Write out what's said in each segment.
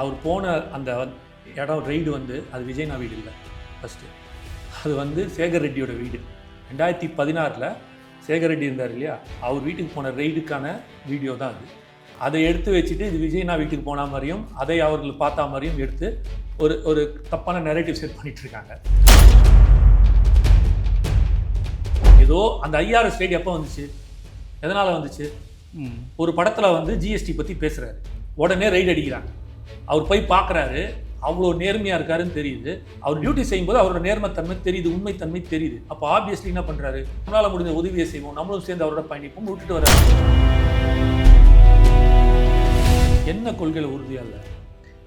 அவர் போன அந்த இடம் ரெய்டு வந்து அது விஜய்னா வீடு இல்லை. ஃபஸ்ட்டு அது வந்து சேகர் ரெட்டியோட வீடு. ரெண்டாயிரத்தி பதினாறில் சேகர் ரெட்டி இருந்தார் இல்லையா? அவர் வீட்டுக்கு போன ரெய்டுக்கான வீடியோ தான் அது. அதை எடுத்து வச்சுட்டு இது விஜய்னா வீட்டுக்கு போன மாதிரியும் அதை அவர்கள் பார்த்தா மாதிரியும் எடுத்து ஒரு ஒரு தப்பான நெரேட்டிவ் செட் பண்ணிட்டு இருக்காங்க. ஏதோ அந்த ஐஆர்எஸ் ரேட் எப்போ வந்துச்சு? எதனால் வந்துச்சு? ஒரு படத்தில் வந்து ஜிஎஸ்டி பற்றி பேசுகிறாரு உடனே ரைடு அடிக்கிறாங்க. அவர் போய் பார்க்குறாரு. அவ்வளோ நேர்மையாக இருக்காருன்னு தெரியுது. அவர் டியூட்டி செய்யும்போது அவரோட நேர்மைத்தன்மை தெரியுது உண்மைத்தன்மை தெரியுது. அப்போ ஆப்வியஸ்லி என்ன பண்ணுறாரு நம்மளால் முடிஞ்ச உதவியை செய்வோம். நம்மளும் சேர்ந்து அவரோட பயணிப்போம். விட்டுட்டு வர்றாரு. என்ன கொள்கையில் உறுதியாக இல்லை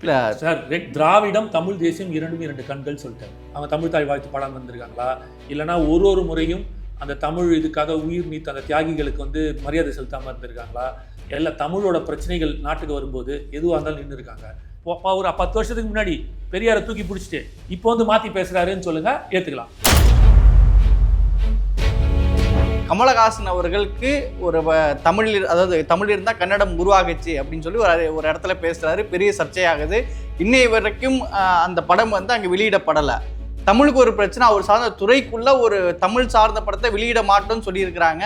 இல்லை. சார் ரெட் திராவிடம் தமிழ் தேசியம் இரண்டுமே இரண்டு கண்கள் சொல்லிட்டாரு. அவங்க தமிழ் தாய் வாழ்த்து பாடம் வந்திருக்காங்களா இல்லைன்னா ஒரு ஒரு முறையும் அந்த தமிழ் இதுக்காக உயிர் நீத்த அந்த தியாகிகளுக்கு வந்து மரியாதை செலுத்தாமல் இருந்திருக்காங்களா? எல்லா தமிழோட பிரச்சனைகள் நாட்டுக்கு வரும்போது எதுவாக இருந்தாலும் நின்று இருக்காங்க. அப்பா ஒரு பத்து வருஷத்துக்கு முன்னாடி பெரியாரை தூக்கி பிடிச்சிட்டு இப்போ வந்து மாற்றி பேசுகிறாருன்னு சொல்லுங்கள் ஏற்றுக்கலாம் கமலஹாசன் அவர்களுக்கு ஒரு வ- தமிழில் அதாவது தமிழ் இருந்தால் கன்னடம் உருவாகுச்சு அப்படின்னு சொல்லி ஒரு ஒரு இடத்துல பேசுகிறாரு பெரிய சர்ச்சையாகுது. இன்னைய வரைக்கும் அந்த படம் வந்து அங்கே வெளியிடப்படலை. தமிழுக்கு ஒரு பிரச்சனை அவர் சார்ந்த துறைக்குள்ள ஒரு தமிழ் சார்ந்த படத்தை வெளியிட மாட்டோம்னு சொல்லியிருக்கிறாங்க.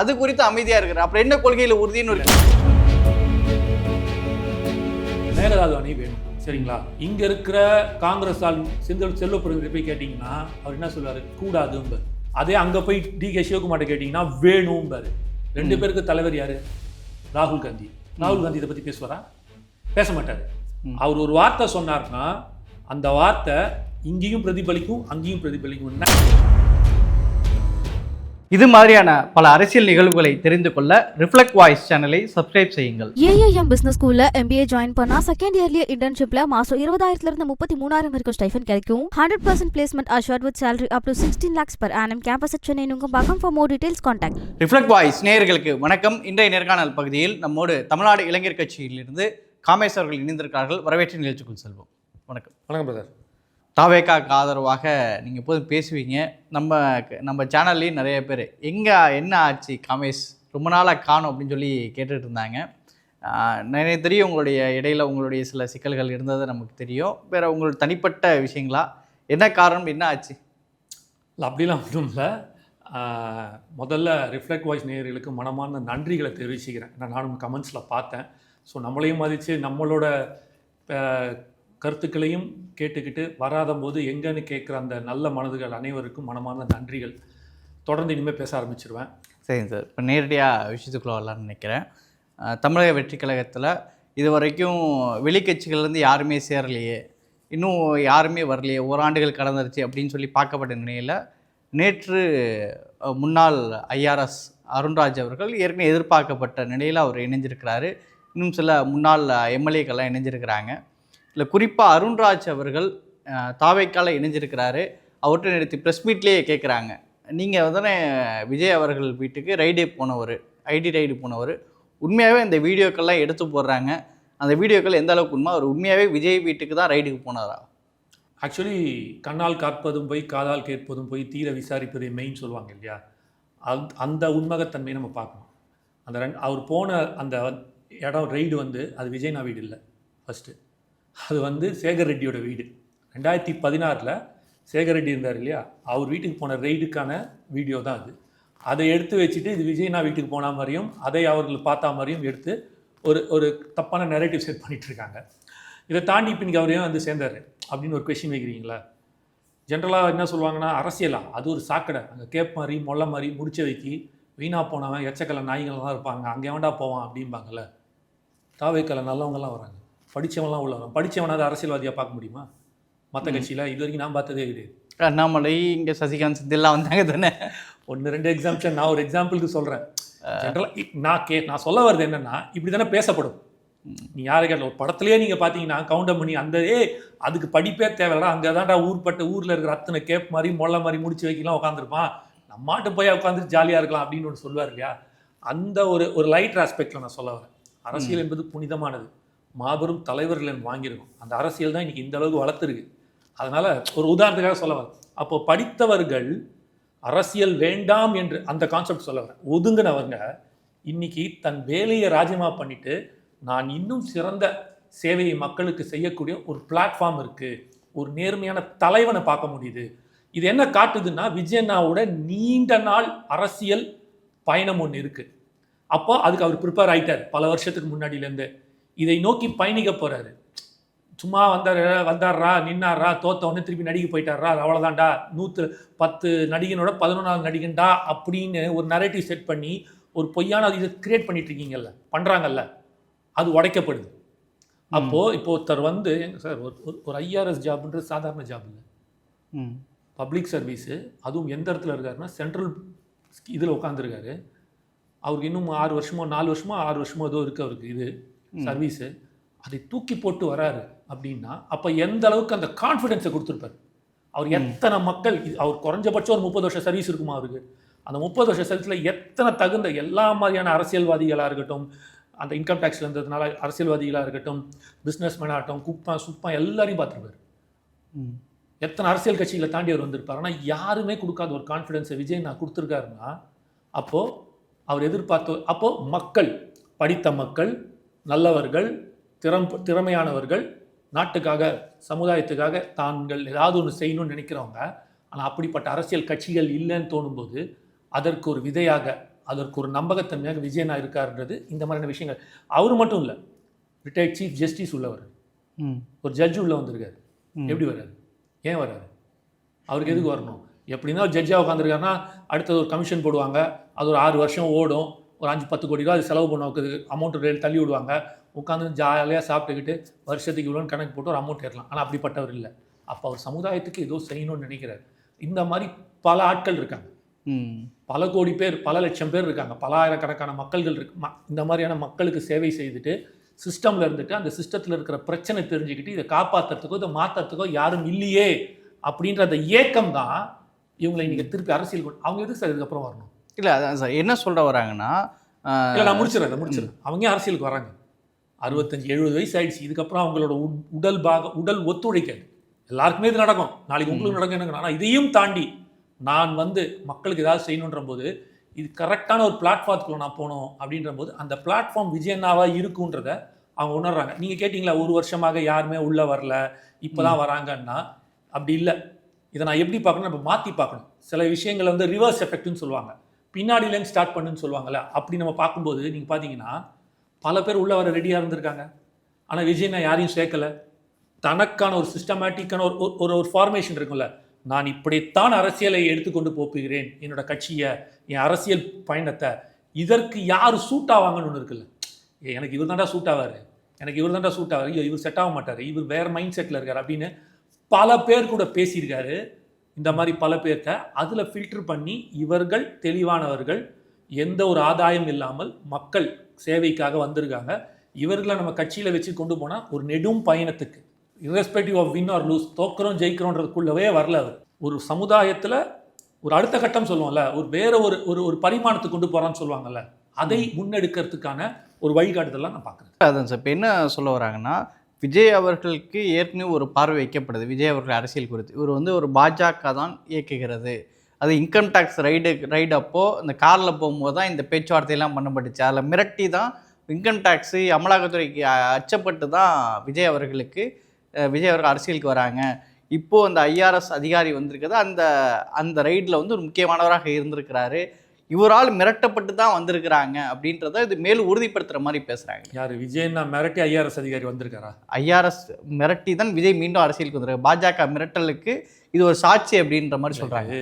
அது குறித்து அமைதியாக இருக்கிறார் அப்புறம் என்ன கொள்கையில் உறுதின்னு ஒரு மேகதாது அணை வேணும். சரிங்களா? இங்க இருக்கிற காங்கிரஸ் ஆள் செந்தில் செல்வப்பிரதிநிதி போய் கேட்டிங்கன்னா அவர் என்ன சொல்லுவாரு கூடாதும்பார் அதே அங்க போய் டி கே சிவகுமார்ட்ட கேட்டிங்கன்னா வேணும்பாரு. ரெண்டு பேருக்கு தலைவர் யாரு? ராகுல் காந்தி. ராகுல் காந்தி இதை பத்தி பேசுவாரா? பேச மாட்டாரு. அவர் ஒரு வார்த்தை சொன்னார்னா அந்த வார்த்தை இங்கேயும் பிரதிபலிக்கும் அங்கேயும் பிரதிபலிக்கும். இது மாதிரியான பல அரசியல் நிகழ்வுகளை தெரிந்து கொள்ள ரிஃப்ளெக்ட் வாய்ஸ் சேனலை சப்ஸ்கிரைப் செய்யுங்கள். ஏஐஎம் பிசினஸ் ஸ்கூல்ல எம்பிஏ ஜாயின் பண்ணா செகண்ட் இயர்லயே இன்டர்ன்ஷிப்ல மாசம் இருபதாயிரத்துல இருந்து முப்பத்தி மூணாயிரம் வரைக்கும் ஸ்டைஃபன் கிடைக்கும். Hundred percent placement assured with salary up to sixteen lakhs per annum. Campus at Chennai Nungambakkam for more details contact reflect voice நேயர்களுக்கு வணக்கம். இன்றைய நேர்காணல் பகுதியில் நம்மோடு தமிழ்நாடு இளைஞர் கட்சியிலிருந்து காமேஷ் அவர்கள் இணைந்திருக்கிறார்கள். வரவேற்று நிகழ்ச்சிக்குள் செல்வோம். வணக்கம். வணக்கம் பிரதர் தாவேக்காக்கு ஆதரவாக நீங்கள் எப்போதும் பேசுவீங்க. நம்ம நம்ம சேனல்லையும் நிறைய பேர். எங்கே என்ன ஆச்சு கமேஷ்? ரொம்ப நாளாக காணும் அப்படின்னு சொல்லி கேட்டுட்டு இருந்தாங்க. நிறைய தெரியும் உங்களுடைய இடையில உங்களுடைய சில சிக்கல்கள் இருந்தது நமக்கு தெரியும். வேறு உங்களோட தனிப்பட்ட விஷயங்களா? என்ன காரணம்? என்ன ஆச்சு? இல்லை அப்படிலாம் ஒன்றும் இல்லை. முதல்ல ரிஃப்ளெக்ட் வாய்ஸ் நேயர்களுக்கு மனமான நன்றிகளை தெரிவிச்சுக்கிறேன். நான் நானும் கமெண்ட்ஸில் பார்த்தேன். ஸோ நம்மளையும் மதித்து நம்மளோட கருத்துக்களையும் கேட்டுக்கிட்டு வராத போது எங்கன்னு கேட்குற அந்த நல்ல மனதுகள் அனைவருக்கும் மனமார்ந்த நன்றிகள். தொடர்ந்து இனிமேல் பேச ஆரம்பிச்சிருவேன். சரிங்க சார். இப்போ நேரடியாக விஷயத்துக்குள்ள வரலான்னு நினைக்கிறேன். தமிழக வெற்றி கழகத்தில் இது வரைக்கும் வெளிக்கட்சிகள்லேருந்து யாருமே சேரலையே. இன்னும் யாருமே வரலையே. ஓராண்டுகள் கடந்துருச்சு அப்படின்னு சொல்லி பார்க்கப்பட்ட நிலையில் நேற்று முன்னாள் ஐஆர்எஸ் அருண்ராஜ் அவர்கள் ஏற்கனவே எதிர்பார்க்கப்பட்ட நிலையில் அவர் இணைஞ்சிருக்கிறாரு. இன்னும் சில முன்னாள் எம்எல்ஏக்கள்லாம் இணைஞ்சிருக்கிறாங்க. இல்லை குறிப்பாக அருண்ராஜ் அவர்கள் தாவைக்கால இணைஞ்சிருக்கிறாரு. அவர்கிட்ட நிறுத்தி ப்ரெஸ் மீட்லேயே கேட்குறாங்க நீங்கள் வந்து விஜய் அவர்கள் வீட்டுக்கு ரைடே போனவர் ஐடி ரைடு போனவர் உண்மையாகவே இந்த வீடியோக்கள்லாம் எடுத்து போடுறாங்க. அந்த வீடியோக்கள் எந்த அளவுக்கு உண்மை? அவர் உண்மையாகவே விஜய் வீட்டுக்கு தான் ரைடுக்கு போனாரா? ஆக்சுவலி கண்ணால் காப்பதும் போய் காதால் கேட்பதும் போய் தீர விசாரிப்பது மெயின் சொல்லுவாங்க இல்லையா? அந் அந்த உண்மகத்தன்மையை நம்ம பார்க்கணும். அந்த ரெண்டு அவர் போன அந்த இடம் ரைடு வந்து அது விஜய்னா வீடு இல்லை ஃபஸ்ட்டு அது வந்து சேகர் ரெட்டியோட வீடு. ரெண்டாயிரத்தி பதினாறில் சேகர் ரெட்டி இருந்தார் இல்லையா? அவர் வீட்டுக்கு போன ரெய்டுக்கான வீடியோ தான் அது. அதை எடுத்து வச்சுட்டு இது விஜய்னா வீட்டுக்கு போன மாதிரியும் அதை அவர்கள் பார்த்தா மாதிரியும் எடுத்து ஒரு ஒரு தப்பான நெரேட்டிவ் செட் பண்ணிகிட்ருக்காங்க இதை தாண்டி இப்போ இன்றைக்கி அவரையும் வந்து சேர்ந்தார்? அப்படின்னு ஒரு கொஷின் வைக்கிறீங்களா ஜென்ரலாக என்ன சொல்லுவாங்கன்னா அரசியலா? அது ஒரு சாக்கடை. அங்கே கேப் மாதிரி மொல்ல மாதிரி முடிச்ச வைக்கி வீணாக போனவன் எச்சக்கலை நாய்கள்லாம் இருப்பாங்க. அங்கே வேண்டா போவான்? அப்படிம்பாங்கல்ல. தாவைக்கலை நல்லவங்கலாம் வராங்க. படித்தவன்லாம் உள்ள வரான் படித்தவனாவது அரசியல்வாதியாக பார்க்க முடியுமா? மற்ற கட்சியில் இது வரைக்கும் நான் பார்த்ததே கிடையாது. அண்ணாமலை இங்கே சசிகாந்த் செந்தில்லாம் வந்தாங்க தானே? ஒன்று ரெண்டு எக்ஸாம்பிள் நான் ஒரு எக்ஸாம்பிளுக்கு சொல்கிறேன் ஜென்ரலாக நான் கே நான் சொல்ல வர்றது என்னென்னா இப்படி தானே பேசப்படும் நீ யாரை கேட்டல ஒரு படத்துலேயே நீங்கள் பார்த்தீங்கன்னா கவுண்டர் பண்ணி அந்த ஏ அதுக்கு படிப்பே தேவையில்லடா அங்கே தான்டா ஊர்பட்ட ஊரில் இருக்கிற அத்தனை கேப் மாதிரி மொல்ல மாதிரி முடிச்சு வைக்கலாம் உட்காந்துருப்பான் நம்மாட்டு போய் உட்காந்துட்டு ஜாலியாக இருக்கலாம் அப்படின்னு ஒன்று சொல்லுவார் இல்லையா? அந்த ஒரு ஒரு லைட் ஆஸ்பெக்டில் நான் சொல்ல வரேன். அரசியல் என்பது புனிதமானது. மாபெரும் தலைவர்கள் வாங்கியிருக்கும். அந்த அரசியல் தான் இன்றைக்கி இந்த அளவுக்கு வளர்த்துருக்கு. அதனால் ஒரு உதாரணத்துக்காக சொல்ல வரேன். அப்போ படித்தவர்கள் அரசியல் வேண்டாம் என்று அந்த கான்செப்ட் சொல்ல வரேன். ஒதுங்கினவங்க இன்னைக்கு தன் வேலையை ராஜினாமா பண்ணிட்டு நான் இன்னும் சிறந்த சேவையை மக்களுக்கு செய்யக்கூடிய ஒரு பிளாட்ஃபார்ம் இருக்குது ஒரு நேர்மையான தலைவனை பார்க்க முடியுது. இது என்ன காட்டுதுன்னா விஜயண்ணாவோட நீண்ட நாள் அரசியல் பயணம் ஒன்று இருக்குது அப்போ அதுக்கு அவர் ப்ரிப்பேர் ஆயிட்டார். பல வருஷத்துக்கு முன்னாடியிலேருந்து. இதை நோக்கி பயணிக்க போகிறாரு சும்மா வந்தார் வந்தார்ரா நின்னார்ரா தோத்த உடனே திருப்பி நடிக்க போயிட்டாரா அவ்வளோதான்டா நூற்று பத்து நடிகனோட பதினொன்றாவது நடிகன்டா அப்படின்னு ஒரு நரேட்டிவ் செட் பண்ணி ஒரு பொய்யான இதை கிரியேட் பண்ணிட்டு இருக்கீங்கல்ல பண்ணுறாங்கல்ல அது உடைக்கப்படுது. அப்போது இப்போ ஒருத்தர் வந்து சார் ஒரு ஒரு- ஐஆர்எஸ் ஜாப்ன்றது சாதாரண ஜாப் இல்லை. பப்ளிக் சர்வீஸு அதுவும் எந்த இடத்துல இருக்காருன்னா சென்ட்ரல் இதில் உட்காந்துருக்காரு அவருக்கு இன்னும் ஆறு வருஷமோ நாலு வருஷமோ ஆறு வருஷமோ ஏதோ இருக்கு அவருக்கு இது. சர்வீஸு அதை தூக்கி போட்டு வராரு அப்படின்னா அப்போ எந்த அளவுக்கு அந்த கான்ஃபிடென்ஸை கொடுத்துருப்பாரு? அவர் எத்தனை மக்கள் அவர் குறைஞ்சபட்சம் ஒரு முப்பது வருஷம் சர்வீஸ் இருக்குமா அவருக்கு? அந்த முப்பது வருஷம் சர்வீஸில் எத்தனை தகுந்த எல்லா மாதிரியான அரசியல்வாதிகளாக இருக்கட்டும் அந்த இன்கம் டேக்ஸில் இருந்ததுனால அரசியல்வாதிகளாக இருக்கட்டும் பிஸ்னஸ் மேனாக இருக்கட்டும் குப்பா சுப்பா எல்லாரையும் பார்த்துருப்பாரு. ம். எத்தனை அரசியல் கட்சிகளை தாண்டி அவர் வந்திருப்பார். ஆனால் யாருமே கொடுக்காத ஒரு கான்ஃபிடென்ஸை விஜய் நான் கொடுத்துருக்காருன்னா அப்போது அவர் எதிர்பார்த்த அப்போது மக்கள் படித்த மக்கள் நல்லவர்கள் திறம் திறமையானவர்கள் நாட்டுக்காக சமுதாயத்துக்காக தாங்கள் ஏதாவது ஒன்று செய்யணும்னு நினைக்கிறவங்க ஆனால் அப்படிப்பட்ட அரசியல் கட்சிகள் இல்லைன்னு தோணும்போது அதற்கு ஒரு விதையாக அதற்கு ஒரு நம்பகத்தன்மையாக விஜயனா இருக்காருன்றது இந்த மாதிரியான விஷயங்கள். அவர் மட்டும் இல்லை ரிட்டையர்ட் சீஃப் ஜஸ்டிஸ் உள்ளவர். ம். ஒரு ஜட்ஜ் உள்ள வந்திருக்காரு. எப்படி வராரு ஏன் வராரு அவருக்கு எதுக்கு வரணும்? எப்படின்னா ஒரு ஜட்ஜாக உட்காந்துருக்காருன்னா அடுத்தது ஒரு கமிஷன் போடுவாங்க அது ஒரு ஆறு வருஷம் ஓடும். ஒரு அஞ்சு பத்து கோடி ரூபா அது செலவு பண்ண அமௌண்ட் ரேட் தள்ளி விடுவாங்க. உட்காந்து ஜாலியாக சாப்பிட்டுக்கிட்டு வருஷத்துக்கு இவ்வளோன்னு கணக்கு போட்டு ஒரு அமௌண்ட் ஏறலாம். ஆனால் அப்படிப்பட்டவர் இல்லை. அப்போ அவர் சமுதாயத்துக்கு ஏதோ செய்யணும்னு நினைக்கிறார். இந்த மாதிரி பல ஆட்கள் இருக்காங்க. பல கோடி பேர் பல லட்சம் பேர் இருக்காங்க. பல ஆயிரக்கணக்கான மக்கள்கள் இருக்கு. ம- இந்த மாதிரியான மக்களுக்கு சேவை செய்துட்டு சிஸ்டமில் இருந்துட்டு அந்த சிஸ்டத்தில் இருக்கிற பிரச்சனை தெரிஞ்சுக்கிட்டு இதை காப்பாற்றுறதுக்கோ இதை மாற்றுறதுக்கோ யாரும் இல்லையே அப்படின்ற அந்த ஏக்கம் தான் இவங்களை இன்னைக்கு திருப்பி அரசியல் கொண்டு அவங்க எதுக்கு சார் இதுக்கப்புறம் வரணும்? இல்லை அதான் சார். என்ன சொல்ல வராங்கன்னா இல்லை நான் முடிச்சிடறேன் முடிச்சிடறேன். அவங்க அரசியலுக்கு வராங்க? அறுபத்தஞ்சு எழுபது வயசு ஆயிடுச்சு. இதுக்கப்புறம் அவங்களோட உட்- உடல் பாக உடல் ஒத்துழைக்காது எல்லாருக்குமே இது நடக்கும். நாளைக்கு உங்களுக்கு நடக்கும் எனக்கு ஆனால் இதையும் தாண்டி நான் வந்து மக்களுக்கு ஏதாவது செய்யணுன்ற போது இது கரெக்டான ஒரு பிளாட்ஃபார்த்துக்குள்ள நான் போகணும் அப்படின்ற போது அந்த பிளாட்ஃபார்ம் விஜயண்ணாவா இருக்குன்றத அவங்க உணர்றாங்க. நீங்கள் கேட்டிங்களா ஒரு வருஷமாக யாருமே உள்ளே வரல இப்போ தான் வராங்கன்னா? அப்படி இல்லை. இதை நான் எப்படி பார்க்கணும்? நம்ம மாற்றி பார்க்கணும். சில விஷயங்களை வந்து ரிவர்ஸ் எஃபெக்ட்னு சொல்லுவாங்க. பின்னாடியிலேருந்து ஸ்டார்ட் பண்ணுன்னு சொல்லுவாங்களே அப்படி நம்ம பார்க்கும்போது நீங்கள் பார்த்தீங்கன்னா பல பேர் உள்ளே வர ரெடியாக இருந்திருக்காங்க. ஆனால் விஜய் நான் யாரையும் சேர்க்கல. தனக்கான ஒரு சிஸ்டமேட்டிக்கான ஒரு ஒரு- ஒரு ஒரு ஃபார்மேஷன் இருக்கும்ல. நான் இப்படித்தான் அரசியலை எடுத்துக்கொண்டு போப்புகிறேன் என்னோட கட்சியை என் அரசியல் பயணத்தை இதற்கு யார் சூட் ஆவாங்கன்னு ஒன்று இருக்குல்ல. ஏ, எனக்கு இவர் தாண்டா சூட் ஆவார். எனக்கு இவர் தாண்டா சூட் ஆவார். ஐயோ இவர் செட் ஆக மாட்டார். இவர் வேறு மைண்ட் செட்டில் இருக்கார் அப்படின்னு பல பேர் கூட பேசியிருக்காரு. இந்த மாதிரி பல பேர்த்த அதில் ஃபில்டர் பண்ணி இவர்கள் தெளிவானவர்கள் எந்த ஒரு ஆதாயம் இல்லாமல் மக்கள் சேவைக்காக வந்திருக்காங்க. இவர்களை நம்ம கட்சியில் வச்சு கொண்டு போனால் ஒரு நெடும் பயணத்துக்கு irrespective of win or lose தோக்குறோம் ஜெயிக்கிறோன்றதுக்குள்ளவே வரல அவர். ஒரு சமுதாயத்தில் ஒரு அடுத்த கட்டம் சொல்லுவோம்ல ஒரு வேற ஒரு ஒரு ஒரு பரிமாணத்துக்கு கொண்டு போகிறான்னு சொல்லுவாங்கல்ல அதை முன்னெடுக்கிறதுக்கான ஒரு வழிகாட்டுதலாம் நான் பார்க்குறேன். அதான் சார் இப்போ என்ன சொல்ல வராங்கன்னா விஜய் அவர்களுக்கு ஏற்கனவே ஒரு பார்வை வைக்கப்படுது. விஜய் அவர்கள் அரசியல் குறித்து. இவர் வந்து ஒரு பாஜக தான் இயக்குகிறது. அது இன்கம் டேக்ஸ் ரைடு ரைடு அப்போது இந்த காரில் போகும்போது தான் இந்த பேச்சுவார்த்தையெல்லாம் பண்ணப்பட்டுச்சு. அதில் மிரட்டி தான் இன்கம் டேக்ஸு அமலாக்கத்துறைக்கு அச்சப்பட்டு தான் விஜய் அவர்களுக்கு விஜய் அவர்கள் அரசியலுக்கு வராங்க. இப்போது அந்த ஐஆர்எஸ் அதிகாரி வந்திருக்கிறது அந்த அந்த ரைடில் வந்து ஒரு முக்கியமானவராக இருந்திருக்கிறாரு. இவரால் மிரட்டப்பட்டு தான் வந்திருக்கிறாங்க அப்படின்றத இது மேலும் உறுதிப்படுத்துகிற மாதிரி பேசுகிறாங்க யார்? விஜயன்னா மிரட்டி ஐஆர்எஸ் அதிகாரி வந்திருக்காரா? ஐஆர்எஸ் மிரட்டி தான் விஜய் மீண்டும் அரசியலுக்கு வந்துருக்காரு. பாஜக மிரட்டலுக்கு இது ஒரு சாட்சி அப்படின்ற மாதிரி சொல்கிறாங்க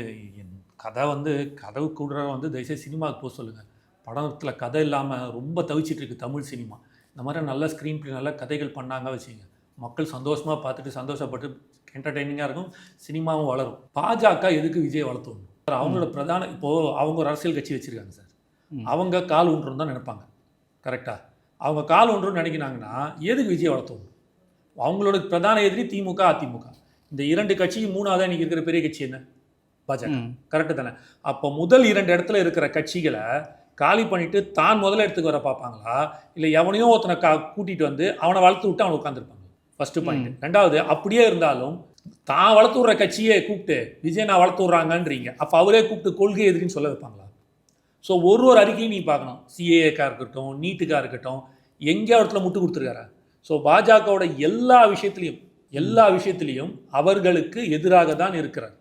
கதை வந்து கதவு கூட வந்து தயவுசெய்து சினிமாவுக்கு போக சொல்லுங்கள் படத்தில் கதை இல்லாமல் ரொம்ப தவிச்சிட்டு இருக்கு தமிழ் சினிமா. இந்த மாதிரி நல்ல ஸ்க்ரீன் பிளே நல்ல கதைகள் பண்ணாங்க வச்சுங்க மக்கள் சந்தோஷமாக பார்த்துட்டு சந்தோஷப்பட்டு என்டர்டெய்னிங்காக இருக்கும் சினிமாவும் வளரும். பாஜக எதுக்கு விஜய் வளர்த்தணும் அவங்களோட பிரதான இப்போது அவங்க ஒரு அரசியல் கட்சி வச்சுருக்காங்க சார். அவங்க கால் ஊன்றும் தான் நினைப்பாங்க. கரெக்டாக அவங்க கால் ஒன்றுன்னு நினைக்கிறாங்கன்னா எதுக்கு விஜய் வளர்த்தணும்? அவங்களோட பிரதான எதிரி திமுக அதிமுக. இந்த இரண்டு கட்சியும் மூணாவதாக இன்னைக்கு இருக்கிற பெரிய கட்சி என்ன? பாஜக. கரெக்டு தானே? அப்போ முதல் இரண்டு இடத்துல இருக்கிற கட்சிகளை காலி பண்ணிட்டு தான் முதல்ல இடத்துக்கு வர பார்ப்பாங்களா? இல்லை எவனையோ ஒருத்தனை கா கூட்டிட்டு வந்து அவனை வளர்த்து விட்டு அவனை உட்காந்துருப்பாங்க ஃபர்ஸ்ட் பாயிண்ட் ரெண்டாவது அப்படியே இருந்தாலும் தான் வளர்த்து விட்ற கட்சியே கூப்பிட்டு விஜய் நான் வளர்த்து விட்றாங்கன்றீங்க அப்போ அவரே கூப்பிட்டு கொள்கை எதுக்குன்னு சொல்ல வைப்பாங்களா? ஸோ ஒரு ஒரு அறிக்கையும் நீ பார்க்கணும். சிஏஏக்காக இருக்கட்டும் நீட்டுக்காக இருக்கட்டும் எங்கே இடத்துல முட்டு கொடுத்துருக்காரா? ஸோ பாஜகவோட எல்லா விஷயத்துலையும் எல்லா விஷயத்துலையும் அவர்களுக்கு எதிராக தான் இருக்கிறார்.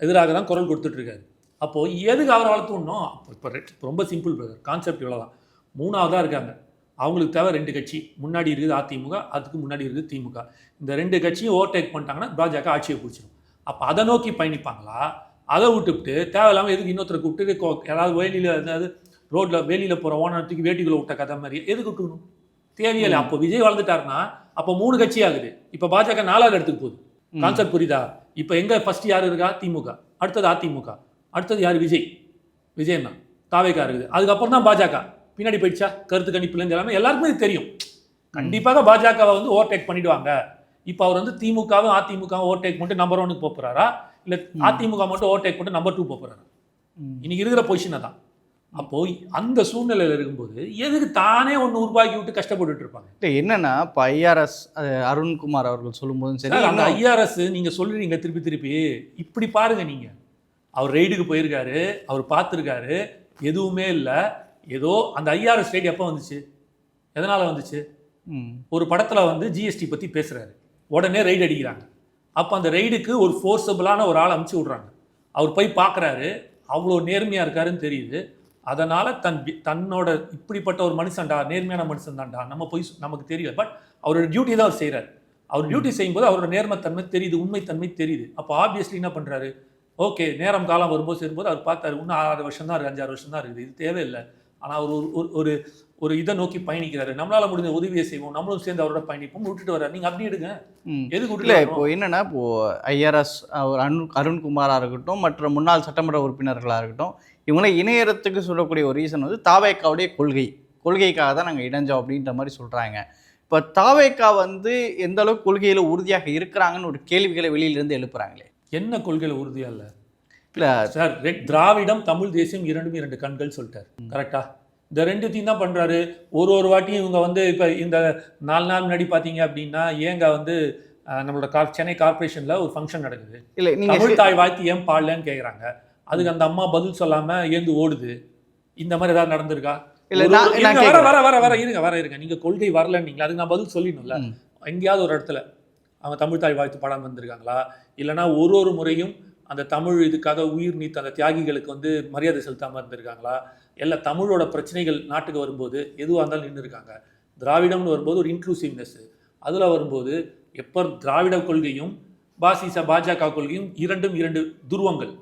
எதிராக தான் குரல் கொடுத்துட்ருக்காரு. அப்போது எதுக்கு அவரை வளர்த்துடணும் இப்போ ரொம்ப சிம்பிள் பிரதர் கான்செப்ட் இவ்வளோதான் மூணாவதாக இருக்காங்க. அவங்களுக்கு தேவை ரெண்டு கட்சி. முன்னாடி இருக்குது அதிமுக அதுக்கு முன்னாடி இருக்குது திமுக. இந்த ரெண்டு கட்சியும் ஓவர்டேக் பண்ணிட்டாங்கன்னா பாஜக ஆட்சியை பிடிச்சிடும் அப்போ அதை நோக்கி பயணிப்பாங்களா? அதை விட்டுவிட்டு தேவையில்லாமல் எதுக்கு இன்னொருத்தரை கூப்பிட்டு யாராவது வெளியில் அதாவது ரோட்டில் வெளியில் போகிற ஓனத்துக்கு வேட்டிக்குள்ள விட்ட கதை மாதிரி எதுக்கு விட்டுக்கணும்? தேவையில்லை. அப்போ விஜய் வளர்ந்துட்டாருன்னா அப்போ மூணு கட்சி ஆகுது. இப்போ பாஜக நாலாவது இடத்துக்கு போகுது. கான்செப்ட் புரியுதா? இப்போ எங்க ஃபர்ஸ்ட் யார் இருக்கா? திமுக. அடுத்தது அதிமுக. அடுத்தது யார்? விஜய். விஜய் தான் தாவேக்கா இருக்குது. அதுக்கப்புறம் தான் பாஜக. பின்னாடி போயிடுச்சா? கருத்து கணிப்புலேருந்து எல்லாமே எல்லாருக்குமே இது தெரியும். கண்டிப்பாக பாஜகவை வந்து ஓவர்டேக் பண்ணிடுவாங்க. இப்போ அவர் வந்து திமுகவும் அதிமுகவும் ஓவர்டேக் பண்ணிட்டு நம்பர் ஒனுக்கு போகிறாரா இல்லை அதிமுக மட்டும் ஓவர்டேக் பண்ணிட்டு நம்பர் டூ போகிறாரா. இன்னைக்கு இருக்கிற பொசிஷனை தான் அப்போ அந்த சூழ்நிலையில் இருக்கும்போது எதுக்கு தானே ஒன்று உருவாக்கி விட்டு கஷ்டப்பட்டுட்டு இருப்பாங்க? இல்லை என்னன்னா இப்போ ஐஆர்எஸ் அருண்குமார் அவர்கள் சொல்லும்போதும் சரி அந்த ஐஆர்எஸ் நீங்க சொல்றீங்க திருப்பி திருப்பி. இப்படி பாருங்க நீங்க. அவர் ரெய்டுக்கு போயிருக்காரு அவர் பார்த்துருக்காரு. எதுவுமே இல்லை. ஏதோ அந்த ஐஆர்எஸ் ரெய்டு எப்போ வந்துச்சு? எதனால வந்துச்சு? ஒரு படத்துல வந்து ஜிஎஸ்டி பத்தி பேசுறாரு. உடனே ரெய்டு அடிக்கிறாங்க. அப்போ அந்த ரெய்டுக்கு ஒரு ஃபோர்ஸபிளான ஒரு ஆள் அமுச்சு விட்றாங்க. அவர் போய் பார்க்குறாரு அவ்வளோ நேர்மையாக இருக்காருன்னு தெரியுது. அதனால் தன் தன்னோட இப்படிப்பட்ட ஒரு மனுஷன்டா நேர்மையான மனுஷன் தான்டா நம்ம போய் நமக்கு தெரியும். பட் அவரோட டியூட்டி தான் அவர் செய்கிறார் அவர் டியூட்டி செய்யும்போது அவரோட நேர்மைத்தன்மை தெரியுது உண்மைத்தன்மை தெரியுது. அப்போ ஆப்வியஸ்லி என்ன பண்ணுறாரு ஓகே நேரம் காலம் வரும்போது சேரும்போது அவர் பார்த்தாரு இன்னும் ஆறு வருஷம் தான் இருக்குது அஞ்சாறு வருஷம் தான் இருக்குது. இது தேவையில்லை. ஆனால் அவர் ஒரு ஒரு- ஒரு இதை நோக்கி பயணிக்கிறாரு. நம்மளால முடிஞ்ச உதவியை செய்வோம். நம்மளும் சேர்ந்து அவரோட பயணிப்போம். விட்டுட்டு வர்றாரு. நீங்க அப்படி எடுங்க. எதுக்கு இல்லை இப்போ? என்னன்னா இப்போ ஐஆர்எஸ் ஒரு அருண் அருண்குமாராக இருக்கட்டும் மற்ற முன்னாள் சட்டமன்ற உறுப்பினர்களாக இருக்கட்டும் இவங்கள இணையறத்துக்கு சொல்லக்கூடிய ஒரு ரீசன் வந்து தாவேக்காவுடைய கொள்கை. கொள்கைக்காக தான் நாங்கள் இணைஞ்சோம் அப்படின்ற மாதிரி சொல்கிறாங்க இப்போ தாவேக்கா வந்து எந்த அளவுக்கு கொள்கையில் உறுதியாக இருக்கிறாங்கன்னு ஒரு கேள்விகளை வெளியிலிருந்து எழுப்புறாங்களே? என்ன கொள்கையில உறுதியா இல்ல? இல்லை சார் திராவிடம் தமிழ் தேசியம் இரண்டும் இரண்டு கண்கள் சொல்லிட்டார். கரெக்டா இந்த ரெண்டுத்தையும் தான் பண்றாரு. ஒரு ஒரு வாட்டியும் இவங்க வந்து இப்ப இந்த நாலு நாள் முன்னாடி பாத்தீங்க அப்படின்னா ஏங்க வந்து நம்மளோட கார் சென்னை கார்ப்பரேஷன்ல ஒரு ஃபங்க்ஷன் நடக்குது. இல்லை தமிழ் தாய் வாழ்த்து ஏன் பாடலன்னு கேக்குறாங்க. அதுக்கு அந்த அம்மா பதில் சொல்லாம ஏந்து ஓடுது. இந்த மாதிரி ஏதாவது நடந்திருக்கா? இல்ல, வர. வர வர வர இருங்க வர இருங்க. நீங்க கொள்கை வரலன்னீங்களா? அதுக்கு நான் பதில் சொல்லிடணும்ல. ம். எங்கேயாவது ஒரு இடத்துல. அவங்க தமிழ் தாய் வாழ்த்து பாடாம வந்திருக்காங்களா? இல்லைன்னா ஒரு ஒரு முறையும் அந்த தமிழ் இதுக்காக உயிர் நீத்த அந்த தியாகிகளுக்கு வந்து மரியாதை செலுத்தாமல் இருந்திருக்காங்களா? எல்லா தமிழோட பிரச்சனைகள் நாட்டுக்கு வரும்போது எதுவாக இருந்தாலும் நின்று இருக்காங்க திராவிடம்னு வரும்போது ஒரு இன்க்ளூசிவ்னஸ் அதில் வரும்போது எப்போ திராவிட கொள்கையும் பாசிச பாஜக கொள்கையும் இரண்டும் இரண்டு துருவங்கள்.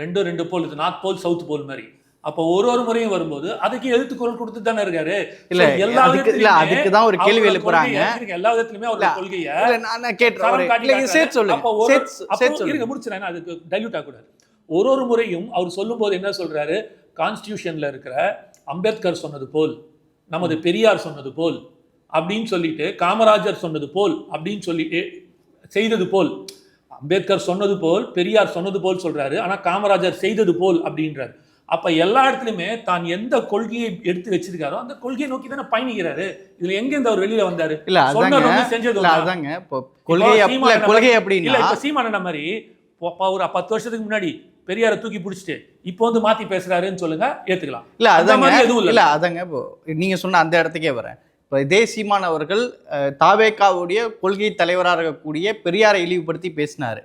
ரெண்டும் ரெண்டு போல் இது நார்த் போல் சவுத் போல் மாதிரி. அப்போ ஒரு ஒரு முறையும் வரும்போது அதுக்கு எதிர்த்து குரல் கொடுத்து தானே இருக்காரு. இல்ல, எல்லா இல்ல, அதுக்கு தான் ஒரு கேள்வி எழுப்புறாங்க. எல்லா விதத்திலுமே அவரோட இல்ல, கொள்கையை நான் நான் கேட்டேன் தரம் ஒரு- காட்டி இல்லை, காட்டுறாரு. சேர்த்து சொல்லுங்க அப்போ ஒரு- அப்போ இருங்க அதுக்கு டைல்யூட் ஆகக்கூடாது. ஒரு ஒரு முறையும் அவர் சொல்லும்போது என்ன சொல்றாரு? கான்ஸ்டியூஷன்ல இருக்கிற அம்பேத்கர் சொன்னது போல் நமது பெரியார் சொன்னது போல் அப்படின்னு சொல்லிட்டு காமராஜர் சொன்னது போல் அப்படின்னு சொல்லிட்டு செய்தது போல். அம்பேத்கர் சொன்னது போல் பெரியார் சொன்னது போல் சொல்றாரு. ஆனா காமராஜர் செய்தது போல் அப்படின்றாரு. அப்ப எல்லா இடத்துலயுமே தான் எந்த கொள்கையை எடுத்து வச்சிருக்காரோ அந்த கொள்கையை நோக்கி தானே பயணிக்கிறாரு. இதுல எங்க இந்த அவர் வெளியில வந்தாரு? இல்ல அதாங்க. செஞ்சது இல்ல? அதாங்க. இப்போ கொள்கை கொள்கை இல்ல அப்படின்னா இப்ப சீமான மாதிரி? ஒரு பத்து வருஷத்துக்கு முன்னாடி பெரியாரை தூக்கி பிடிச்சிட்டு இப்போ வந்து மாத்தி பேசுறாருன்னு சொல்லுங்க ஏத்துக்கலாம். இல்ல அதாங்க. மாதிரி எதுவும் இல்ல. இல்ல அதாங்க. இப்போ நீங்க சொன்ன அந்த இடத்துக்கே வரேன். இப்போ இதே சீமான் அவர்கள் தாவேக்காவுடைய கொள்கை தலைவராக இருக்கக்கூடிய பெரியாரை இழிவுபடுத்தி பேசினாரு.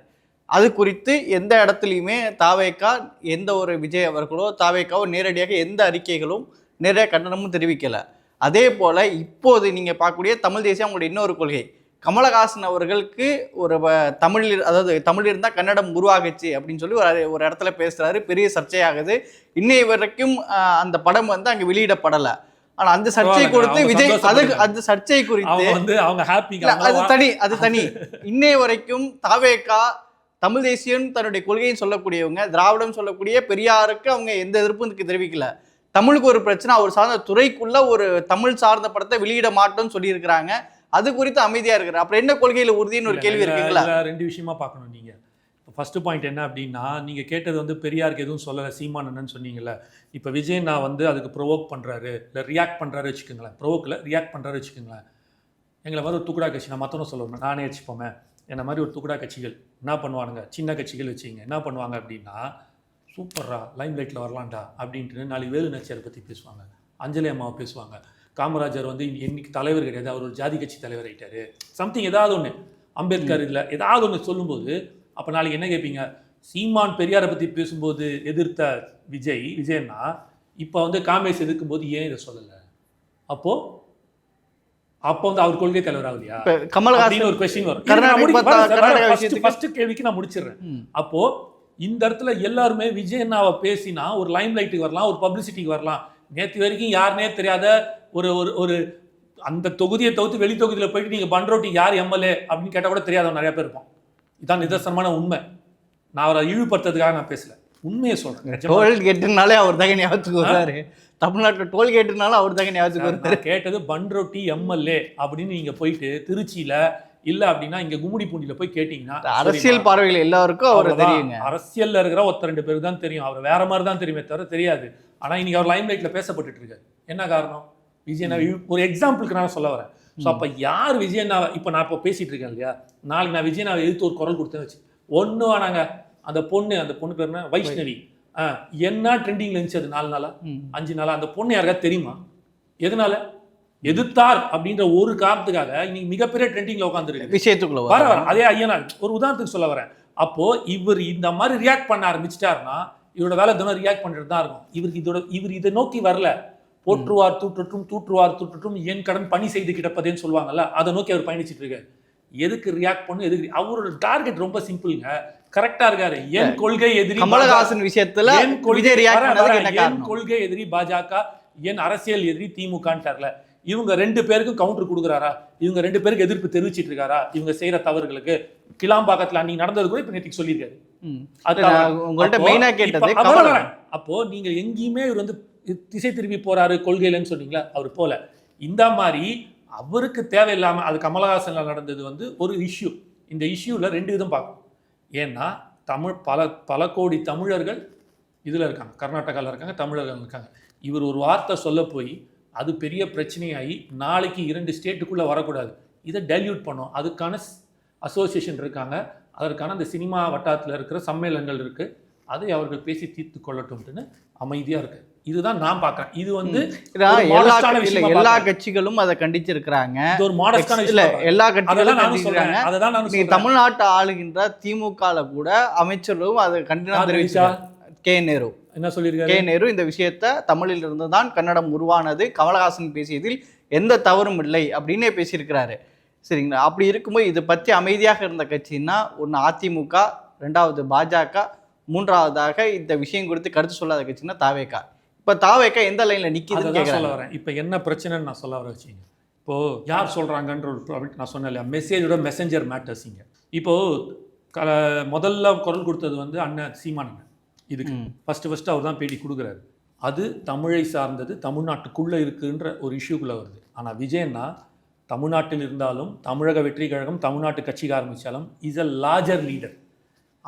அது குறித்து எந்த இடத்துலையுமே தாவேக்கா எந்த ஒரு விஜய் அவர்களோ தாவேக்காவோ நேரடியாக எந்த அறிக்கைகளும் நேரடியாக கண்டனமும் தெரிவிக்கல. அதே போல இப்போது நீங்க பார்க்கக்கூடிய தமிழ் தேசியம் அவங்களுடைய இன்னொரு கொள்கை. கமலஹாசன் அவர்களுக்கு ஒரு வ- தமிழ் அதாவது தமிழ் இருந்தால் கன்னடம் உருவாகுச்சு அப்படின்னு சொல்லி ஒரு ஒரு இடத்துல பேசுறாரு. பெரிய சர்ச்சையாகுது. இன்னை வரைக்கும் அந்த படம் வந்து அங்க வெளியிடப்படல. ஆனா அந்த சர்ச்சை குறித்து அவங்க விஜய் அது. அந்த சர்ச்சை குறித்து வந்து அவங்க இல்ல, அது தனி அது தனி. இன்னை வரைக்கும் தாவேக்கா தமிழ் தேசியம் தன்னுடைய கொள்கைன்னு சொல்லக்கூடியவங்க திராவிடம் சொல்லக்கூடிய பெரியாருக்கு அவங்க எந்த எதிர்ப்பும் தெரிவிக்கல. தமிழுக்கு ஒரு பிரச்சனை அவர் சார்ந்த துறைக்குள்ள ஒரு தமிழ் சார்ந்த படத்தை வெளியிட மாட்டோம்னு சொல்லியிருக்கிறாங்க. அது குறித்து அமைதியா இருக்கிறார் அப்புறம் என்ன கொள்கையில உறுதின்னு ஒரு கேள்வி இருக்குங்களா? ரெண்டு விஷயமா பார்க்கணும் நீங்க. ஃபர்ஸ்ட் பாயிண்ட் என்ன அப்படின்னா நீங்க கேட்டது வந்து பெரியாருக்கு எதுவும் சொல்லலை சீமானன்னு சொன்னீங்கல்ல. இப்போ விஜய் நான் வந்து அதுக்கு ப்ரொவோக் பண்றாரு இல்லை ரியாக்ட் பண்றாரு வச்சுக்கோங்களேன். ப்ரொவோக்கில் ரியாக்ட் பண்றாரு வச்சுக்கோங்களேன். எங்களை மாதிரி ஒரு துக்குடா கட்சி நான் மற்றவங்க சொல்லணும் நானே வச்சுப்போமே. என்ன மாதிரி ஒரு துக்குடா கட்சிகள்? என்ன பண்ணுவானுங்க? சின்ன கட்சிகள் வச்சுங்க என்ன பண்ணுவாங்க அப்படின்னா சூப்பர்ரா லைம் லைட்டில் வரலாம்டா அப்படின்ட்டு நாளைக்கு வேலு நச்சியாரை பற்றி பேசுவாங்க. அஞ்சலி அம்மாவை பேசுவாங்க. காமராஜர் வந்து இன்னைக்கு தலைவர் கிடையாது. அவர் ஒரு ஜாதி கட்சி தலைவர் ஆயிட்டாரு. சம்திங் ஏதாவது ஒன்று அம்பேத்கர் இல்லை ஏதாவது ஒன்று சொல்லும்போது அப்போ நாளைக்கு என்ன கேட்பீங்க சீமான் பெரியாரை பற்றி பேசும்போது எதிர்த்த விஜய் விஜயன்னா இப்போ வந்து காங்கிரஸ் எதிர்க்கும் போது ஏன் இதை சொல்லலை? அப்போ அப்போ வந்து அவர் கொள்கை தலைவர் இப்ப கமல்ஹாசன் ஒரு கொஸ்டின் வரும். கர்நாடகா கேள்விக்கு நான் முடிச்சிடுறேன். அப்போ இந்த இடத்துல எல்லாருமே விஜய் அண்ணாவை பேசினா ஒரு லைம் லைட்டுக்கு வரலாம் ஒரு பப்ளிசிட்டிக்கு வரலாம். நேற்று வரைக்கும் யாருனே தெரியாத ஒரு ஒரு ஒரு அந்த தொகுதியை தவிர்த்து வெளி தொகுதியில் போயிட்டு நீங்கள் பண்ரோட்டி யார் எம்எல்ஏ அப்படின்னு கேட்டால் கூட தெரியாதவன் நிறைய பேர் இருப்பான் இதான் நிதர்சனமான உண்மை. நான் அவரை இழிவுபடுத்துறதுக்காக நான் பேசல. உண்மையை சொல்றேன். அவர் தாங்க ஞாபகத்துக்கு தமிழ்நாட்டில் டோல் கேட்டுனாலும் அவர் தாங்க ஞாபகத்துக்கு கேட்டது பண்ரொட்டி எம்எல்ஏ அப்படின்னு நீங்க போயிட்டு திருச்சியில இல்ல அப்படின்னா இங்க கும்மிடி பூண்டியில போய் கேட்டீங்கன்னா அரசியல் பார்வைகள் எல்லாருக்கும் அவர். தெரியுங்க. அரசியல்ல இருக்கிற ஒருத்தர் ரெண்டு பேருக்கு தான் தெரியும். அவர் வேற மாதிரி தான் தெரியுமே தவிர தெரியாது. ஆனா இன்னைக்கு அவர் லைம் லைட்ல பேசப்பட்டுட்டு இருக்காரு. என்ன காரணம்? விஜய் ஒரு எக்ஸாம்பிளுக்கு நான் சொல்ல வரேன். ஸோ அப்ப யார் விஜயண்ணாவை இப்போ நான் இப்போ பேசிட்டு இருக்கேன் இல்லையா? நாளைக்கு நான் விஜயண்ணாவை எதிர்த்து ஒரு குரல் கொடுத்தேன்னு வச்சு ஒண்ணு வேணாங்க அந்த பொண்ணு அந்த பொண்ணு பேர் என்ன? வைஷ்ணவி. என்ன ட்ரெண்டிங்ல இருந்துச்சு அது நாலு நாளா. அஞ்சு நாளா? அந்த பொண்ணு யாருக்காவது தெரியுமா? எதனால? எதிர்த்தார் அப்படின்ற ஒரு காரணத்துக்காக இன்னைக்கு மிகப்பெரிய ட்ரெண்டிங்ல உட்காந்துருக்கு விஷயத்துக்குள்ள வர வர. அதே ஐயனார் ஒரு உதாரணத்துக்கு சொல்ல வரேன். அப்போ இவர் இந்த மாதிரி ரியாக்ட் பண்ண ஆரம்பிச்சிட்டாருன்னா இவரோட வேலை தினம் ரியாக்ட் பண்ணிட்டு தான் இருக்கும். இவருக்கு இதோட இவர் இதை நோக்கி வரல. போற்றுவார் தூற்றட்டும் தூற்றுவார் தூற்றட்டும் என் கடன் பணி செய்து கிடப்பதேன்னு சொல்லுவாங்கல்ல அதை நோக்கி அவர் பயணிச்சிட்டு இருக்காரு. எதுக்கு ரியாக்ட் பண்ணு எதுக்கு? அவரோட டார்கெட் ரொம்ப சிம்பிளுங்க கரெக்டா இருக்காரு. என் கொள்கை எதிரி கமலஹாசன் விஷயத்துல என் கொள்கை- எதிரி பாஜக என் அரசியல் எதிரி திமுகன்ட்டார்ல இவங்க ரெண்டு பேருக்கும் கவுண்டர் கொடுக்குறாரா? இவங்க ரெண்டு பேருக்கு எதிர்ப்பு தெரிவிச்சிட்டு இருக்காரா? இவங்க செய்யற தவறுகளுக்கு கிளாம்பாக்கத்துல அன்னைக்கு நடந்தது கூட இப்ப நேற்றுக்கு சொல்லியிருக்காரு. அப்போ- நீங்க எங்கேயுமே இவர் வந்து திசை திருப்பி போறாரு கொள்கையிலன்னு சொன்னீங்களா? அவர் போல. இந்த மாதிரி அவருக்கு தேவையில்லாம அது கமலஹாசன்ல நடந்தது வந்து ஒரு இஷ்யூ இந்த இஷ்யூல ரெண்டு விதம் பார்க்கணும். ஏன்னா தமிழ் பல பல கோடி தமிழர்கள் இதில் இருக்காங்க கர்நாடகாவில் இருக்காங்க தமிழர்கள் இருக்காங்க. இவர் ஒரு வார்த்தை சொல்ல போய் அது பெரிய பிரச்சனையாகி நாளைக்கு இரண்டு ஸ்டேட்டுக்குள்ளே வரக்கூடாது. இதை டைல்யூட் பண்ணோம். அதுக்கான அசோசியேஷன் இருக்காங்க. அதற்கான அந்த சினிமா வட்டாரத்தில் இருக்கிற சம்மேளனங்கள் இருக்குது அதை அவர்கள் பேசி தீர்த்து கொள்ளட்டும்ட்டுன்னு அமைதியாக இருக்குது இதுதான் நான் பார்க்குறேன். இது வந்து எல்லா. கட்சிகளும் அதை கண்டிச்சிருக்கிறாங்க. ஒரு மாடஸ்டான இல்ல எல்லா கட்சிகளும் கண்டிச்சிருக்காங்க நான் தமிழ்நாட்டை ஆளுகின்ற திமுகல கூட அமைச்சர்களும் அதை கண்டனம் யார் தெரிவிச்சாங்க கே. நேரு. என்ன சொல்லியிருக்காரு? கே. நேரு இந்த விஷயத்த தமிழில் இருந்து தான் கன்னடம் உருவானது. கமலஹாசன் பேசியதில் எந்த தவறும் இல்லை அப்படின்னே பேசியிருக்கிறாரு. சரிங்களா? அப்படி இருக்கும்போது இதை பற்றி அமைதியாக இருந்த கட்சின்னா ஒன்று அதிமுக ரெண்டாவது பாஜக மூன்றாவதாக இந்த விஷயம் குறித்து கருத்து சொல்லாத கட்சின்னா தாவேக்கா இப்போ தாவேக்கா எந்த லைன்ல தான் சொல்ல வரேன். இப்போ என்ன பிரச்சனைன்னு நான் சொல்ல வர வச்சுங்க. இப்போ யார் சொல்றாங்கன்ற ஒரு நான் சொன்னேன் இல்லையா? மெசேஜோட மெசஞ்சர் மேட்டர்ஸ் இங்க. இப்போ க முதல்ல குரல் கொடுத்தது வந்து அண்ணன் சீமான் அண்ணன். இதுக்கு. ம். ஃபர்ஸ்ட் ஃபர்ஸ்ட் அவர் தான் பேட்டி கொடுக்குறாரு. அது தமிழை சார்ந்தது தமிழ்நாட்டுக்குள்ளே இருக்குன்ற ஒரு இஷ்யூக்குள்ளே வருது. ஆனால் விஜயன்னா தமிழ்நாட்டில் இருந்தாலும் தமிழக வெற்றி கழகம் தமிழ்நாட்டு கட்சிக்கு ஆரம்பித்தாலும் இஸ் அ லார்ஜர் லீடர்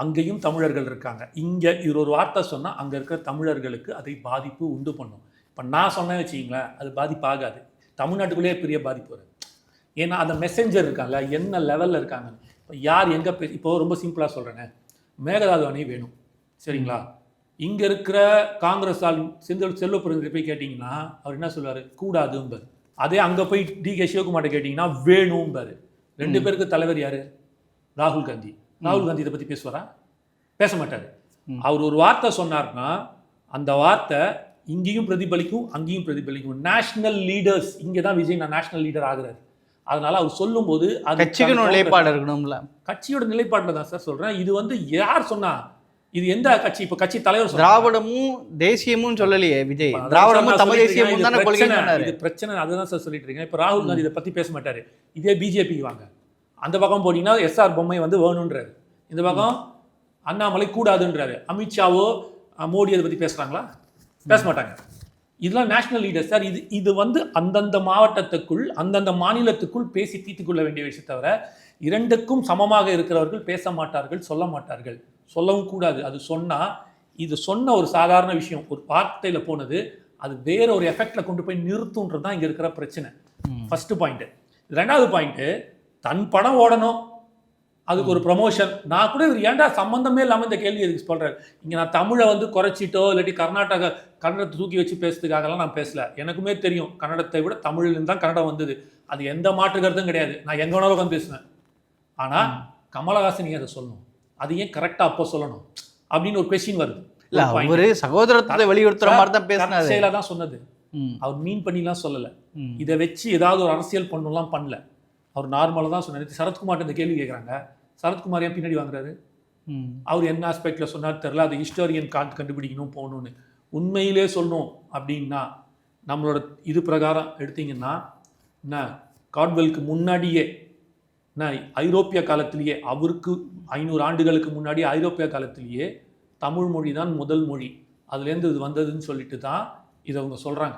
அங்கேயும் தமிழர்கள் இருக்காங்க. இங்கே இவர் ஒரு வார்த்தை சொன்னால் அங்கே இருக்கிற தமிழர்களுக்கு அதை பாதிப்பு உண்டு பண்ணும். இப்போ நான் சொன்னேன் வச்சிங்களேன் அது பாதிப்பாகாது. தமிழ்நாட்டுக்குள்ளேயே பெரிய பாதிப்பு வரும். ஏன்னா அந்த மெசஞ்சர் இருக்காங்கல்ல என்ன லெவலில் இருக்காங்க இப்போ யார் எங்கே பே இப்போ ரொம்ப சிம்பிளாக சொல்கிறேங்க மேகதாது அணை வேணும். சரிங்களா? இங்கே இருக்கிற காங்கிரஸ் ஆள் செந்தில் செல்வப்பிரதிநிதி போய் கேட்டிங்கன்னா அவர் என்ன சொல்லுவார்? கூடாதும்பார். அதே அங்கே போய் டி கே சிவகுமார்ட்ட கேட்டிங்கன்னா வேணும்பார். ரெண்டு பேருக்கு தலைவர் யார்? ராகுல் காந்தி. ராகுல் காந்தி இதை பற்றி பேசுவாரா? பேச மாட்டார். அவர் ஒரு வார்த்தை சொன்னார்னா அந்த வார்த்தை இங்கேயும் பிரதிபலிக்கும் அங்கேயும் பிரதிபலிக்கும். நேஷனல் லீடர்ஸ் இங்கே தான் விஜய் நான் நேஷனல் லீடர் ஆகுறாரு. அதனால அவர் சொல்லும்போது கட்சிக்குன்னு counter- நிலைப்பாடு இருக்கணும்ல. கட்சியோட நிலைப்பாட்டில் தான் சார் சொல்றேன். இது வந்து யார் சொன்னா இது எந்த கட்சி? இப்போ கட்சி தலைவர்? திராவிடமும் தேசியமும் சொல்லலையே விஜய். திராவிடமும் தமிழ் தேசியமும் தானே இது பிரச்சனை, அதுதான் சார் சொல்லிட்டு இருக்கேன். இப்போ ராகுல் காந்தி இதை பத்தி பேச மாட்டாரு. இதே பிஜேபிக்கு வாங்க. அந்த பக்கம் போனீங்கன்னா எஸ்ஆர் பொம்மை வந்து வேணுன்றாரு இந்த பக்கம் அண்ணாமலை கூடாதுன்றாரு. அமித்ஷாவோ மோடி அதை பத்தி பேசுறாங்களா? பேச மாட்டாங்க. இதெல்லாம் நேஷனல் லீடர் சார் இது இது வந்து அந்தந்த மாவட்டத்துக்குள் அந்தந்த மாநிலத்துக்குள் பேசி தீர்த்து கொள்ள வேண்டிய விஷயம் தவிர இரண்டுக்கும் சமமாக இருக்கிறவர்கள் பேச மாட்டார்கள் சொல்ல மாட்டார்கள். சொல்லவும் கூடாது. அது சொன்னா இது சொன்ன ஒரு சாதாரண விஷயம். ஒரு வார்த்தையில போனது அது வேற ஒரு எஃபெக்ட்ல கொண்டு போய் நிறுத்துன்றது தான் இங்க இருக்கிற பிரச்சனை. ம். ஃபர்ஸ்ட் பாயிண்ட் ரெண்டாவது பாயிண்ட் தன் படம் ஓடணும். அதுக்கு ஒரு ப்ரமோஷன் நான் கூட இவர் ஏன்டா சம்மந்தமே இல்லாமல் இந்த கேள்வி எதுக்கு சொல்றாரு? இங்க நான் தமிழை வந்து குறைச்சிட்டோ இல்லாட்டி கர்நாடகா கன்னடத்தை தூக்கி வச்சு பேசுறதுக்காகலாம் நான் பேசல. எனக்குமே தெரியும். கன்னடத்தை விட தமிழ்லேருந்து தான் கன்னடம் வந்தது. அது எந்த மாற்று கருத்தும் கிடையாது. நான் எங்க வேணாலும் உட்காந்து பேசுவேன். ஆனா கமலஹாசன் நீங்க அதை சொல்லணும்? அது ஏன் கரெக்டா அப்போ சொல்லணும்? அப்படின்னு ஒரு கொஸ்டின் வருது. இல்ல. அவரு சகோதரத்தை வெளியுறுத்துற மாதிரி தான் பேசினாரு. செயலாக தான் சொன்னது. அவர் மீன் பண்ணிலாம் சொல்லல. இதை வச்சு ஏதாவது ஒரு அரசியல் பண்ணலாம் பண்ணல. அவர் நார்மலாக தான் சொன்னார். சரத்குமார்ட்ட இந்த கேள்வி கேட்குறாங்க சரத்குமார் ஏன் பின்னாடி வாங்குறாரு? அவர் என்ன ஆஸ்பெக்டில் சொன்னார் தெரில அது ஹிஸ்டோரியன் கார்டு கண்டுபிடிக்கணும் போகணும்னு. உண்மையிலே சொல்லணும் அப்படின்னா நம்மளோட இது பிரகாரம் எடுத்தீங்கன்னா என்ன காட்வெல்க்கு முன்னாடியே என்ன ஐரோப்பிய காலத்திலேயே அவருக்கு ஐநூறு ஆண்டுகளுக்கு முன்னாடி ஐரோப்பிய காலத்திலேயே தமிழ் மொழி தான் முதல் மொழி. அதுலேருந்து இது வந்ததுன்னு சொல்லிட்டு தான் இதை அவங்க சொல்கிறாங்க.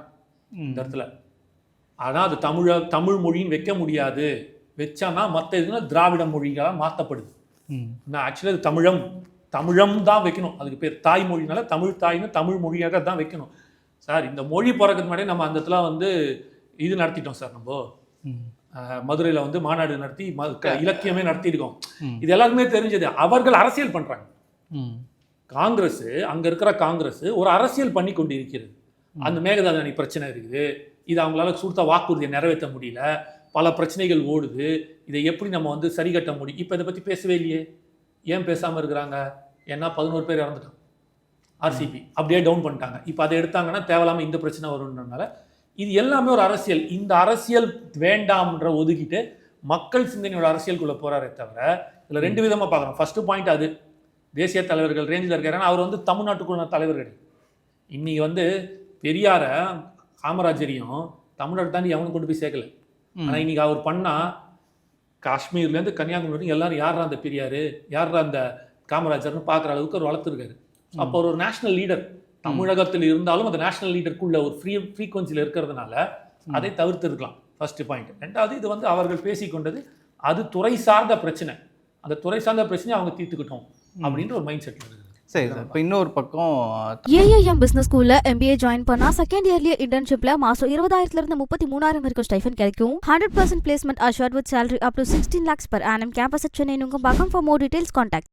இந்த இடத்துல. ஆனால் அது தமிழ தமிழ் மொழின்னு வைக்க முடியாது. வச்சானா மற்ற இதுனா திராவிட மொழிகளாக மாற்றப்படுது நான் ஆக்சுவலி அது தமிழம். தமிழம் தான் வைக்கணும். அதுக்கு பேர் தாய்மொழினால தமிழ் தாய்னு தமிழ் மொழியாக தான் வைக்கணும். சார் இந்த மொழி பிறக்கிறதுக்கு முன்னாடி நம்ம அந்த இடத்துல வந்து இது நடத்திட்டோம் சார் நம்ம. மதுரையில் வந்து மாநாடு நடத்தி ம- க- இலக்கியமே நடத்தியிருக்கோம். இது எல்லாருக்குமே தெரிஞ்சது. அவர்கள் அரசியல் பண்ணுறாங்க ம், காங்கிரஸ் அங்கே இருக்கிற காங்கிரஸ் ஒரு அரசியல் பண்ணி கொண்டு இருக்கிறது அந்த மேகதாது அணை பிரச்சனை இருக்குது. இது அவங்களால கொடுத்த வாக்குறுதியை நிறைவேற்ற முடியல. பல பிரச்சனைகள் ஓடுது. இதை எப்படி நம்ம வந்து சரி கட்ட முடியும்? இப்போ இதை பற்றி பேசவே இல்லையே. ஏன் பேசாமல் இருக்கிறாங்க? ஏன்னா பதினோரு பேர் இறந்துட்டாங்க. ஆர்சிபி. அப்படியே டவுன் பண்ணிட்டாங்க. இப்போ அதை எடுத்தாங்கன்னா தேவையில்லாமல் இந்த பிரச்சனை வரும்ன்றனால இது எல்லாமே ஒரு அரசியல். இந்த அரசியல் வேண்டாம்ன்ற ஒதுக்கிட்டு மக்கள் சிந்தனையோட அரசியலுக்குள்ளே போறாரே தவிர இதில் ரெண்டு விதமாக பார்க்குறோம் ஃபர்ஸ்ட் பாயிண்ட் அது. தேசிய தலைவர்கள் ரேஞ்சில் இருக்காரு ஏன்னா அவர் வந்து தமிழ்நாட்டுக்குள்ள தலைவர் கிடையாது இன்னைக்கு வந்து பெரியார காமராஜரையும் தமிழ்நாடு தாண்டி அவனும் கொண்டு போய் சேர்க்கல. ஆனால் இன்னைக்கு அவர் பண்ணா காஷ்மீர்லேருந்து கன்னியாகுமரி எல்லாரும் யாரா அந்த பெரியார் யாரா அந்த காமராஜர்னு பார்க்குற அளவுக்கு அவர் வளர்த்துருக்காரு. அப்போ ஒரு நேஷனல் லீடர் தமிழகத்தில் இருந்தாலும் அந்த நேஷனல் லீடருக்குள்ள ஒரு ஃப்ரீ ஃப்ரீக்வன்சியில் இருக்கிறதுனால அதை தவிர்த்திருக்கலாம். ஃபர்ஸ்ட் பாயிண்ட் ரெண்டாவது இது வந்து அவர்கள் பேசிக்கொண்டது அது துறை சார்ந்த பிரச்சனை. அந்த துறை சார்ந்த பிரச்சனையை அவங்க தீர்த்துக்கிட்டோம் அப்படின்ற ஒரு மைண்ட் செட்டில் இருக்குது. சரி சார். இப்போ இன்னொரு பக்கம் ஏஐஎம் பிசினஸ் ஸ்கூல்ல எம்பிஏ ஜாயின் பண்ணா செகண்ட் இயர்லயே இன்டர்ன்ஷிப்ல மாசம் இருபதாயிரத்துல இருந்து முப்பத்தி மூணாயிரம் வரைக்கும் ஸ்டைஃபன் கிடைக்கும். Hundred percent placement assured with salary up to sixteen lakhs per annum. Campus at Chennai Nungambakkam for more details contact